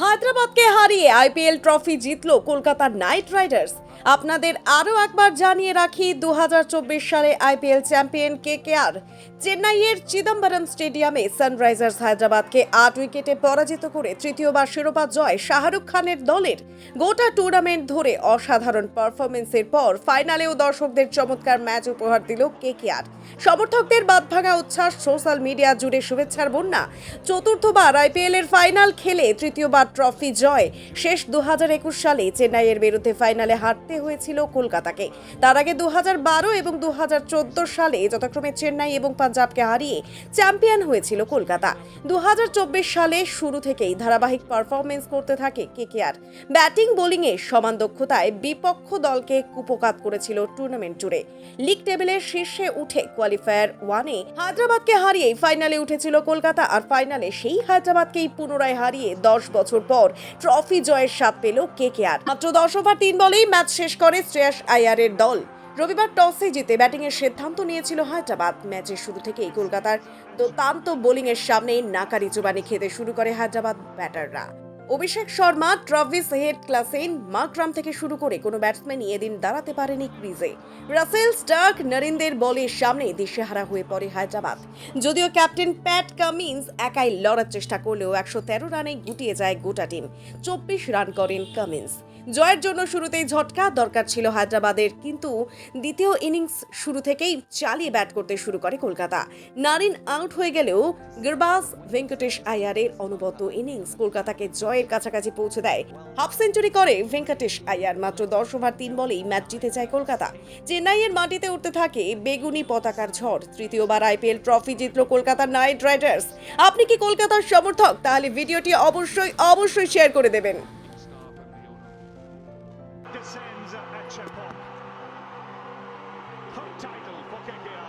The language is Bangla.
হায়দ্রাবাদকে হারিয়ে আইপিএল ট্রফি জিতল কলকাতা নাইট রাইডার্স। আপনাদের আরও একবার জানিয়ে রাখি দু সালে আইপিএল চ্যাম্পিয়ন কে কে আর চেন্নাইয়ের চিদম্বরম স্টেডিয়ামে সানরাইজার্স হায়দ্রাবাদকে আট উইকেটে পরাজিত করে তৃতীয়বার শিরোপা জয় শাহরুখ খানের দলের গোটা টুর্নামেন্ট ধরে অসাধারণ পারফরমেন্সের পর ফাইনালেও দর্শকদের চমৎকার ম্যাচ উপহার দিল কে কে আর। সমর্থকদের বাদভাঙা উচ্ছ্বাস, সোশ্যাল মিডিয়া জুড়ে শুভেচ্ছার বন্যা। চতুর্থবার আইপিএল এর ফাইনাল খেলে তৃতীয়বার ট্রফি জয়। শেষ দু একুশ সালে চেন্নাইয়ের বিরুদ্ধে ফাইনালে হারতে হয়েছিল কলকাতাকে। তার আগে দু এবং দু সালে যথাক্রমে চেন্নাই এবং পাঞ্জাবকে হারিয়ে চ্যাম্পিয়ন হয়েছিল কলকাতা। দু সালে শুরু থেকেই ধারাবাহিক পারফরমেন্স করতে থাকে কেকেআর। ব্যাটিং, বোলিংয়ে সমান দক্ষতায় বিপক্ষ দলকে কুপকাত করেছিল টুর্নামেন্ট জুড়ে। লিগ টেবিলের শীর্ষে উঠে কোয়ালিফায়ার ওয়ানে হায়দ্রাবাদকে হারিয়ে ফাইনালে উঠেছিল কলকাতা। আর ফাইনালে সেই হায়দ্রাবাদকেই পুনরায় হারিয়ে দশ বছর পর ট্রফি জয়ের স্বাদ পেল কে কে আর মাত্র দশ ওভার, তিন বলেই ম্যাচ শেষ করে শ্রেয়াস আয়ারের দল। রবিবার টসে জিতে ব্যাটিংয়ের সিদ্ধান্ত নিয়েছিল হায়দ্রাবাদ। ম্যাচের শুরু থেকেই কলকাতার দুর্দান্ত বোলিংয়ের সামনে নাকারি চুবানি খেতে শুরু করে Hyderabad ব্যাটাররা। Abhishek Sharma, Travis Head Klaasen Markram থেকে শুরু করে কোনো ব্যাটসম্যান এদিন দাঁড়াতে পারেনি ক্রিজে। রাসেল স্টার্ক নরেন্দ্রের বলের সামনে দিশেহারা হয়ে পড়ে হায়দ্রাবাদ। যদিও ক্যাপ্টেন প্যাট কামিন্স একাই লড়ার চেষ্টা করলেও একশো তেরো রানে গুটিয়ে যায় গোটা টিম। চব্বিশ রান করেন কামিন্স। জয়ের জন্য শুরুতেই ঝটকা, দরকার ছিল হায়দ্রাবাদের। কিন্তু দ্বিতীয় ইনিংস শুরু থেকেই চালিয়ে ব্যাট করতে শুরু করে কলকাতা। নারিন আউট হয়ে গেলেও গিরবাজ ভেঙ্কটেশ আয়ারের অনুবদ্ধ ইনিংস কলকাতাকে জয়ের কাছাকাছি পৌঁছে দেয়। হাফ সেঞ্চুরি করে ভেঙ্কটেশ আয়ার, মাত্র দশ ওভার তিন বলেই ম্যাচ জিতে যায় কলকাতা। চেন্নাইয়ের মাটিতে উঠতে থাকে বেগুনি পতাকার ঝড়। তৃতীয়বার আইপিএল ট্রফি জিতল কলকাতা নাইট রাইডার্স। আপনি কি কলকাতার সমর্থক? তাহলে ভিডিওটি অবশ্যই অবশ্যই শেয়ার করে দেবেন। Descends at Chepok. Home title for KKR.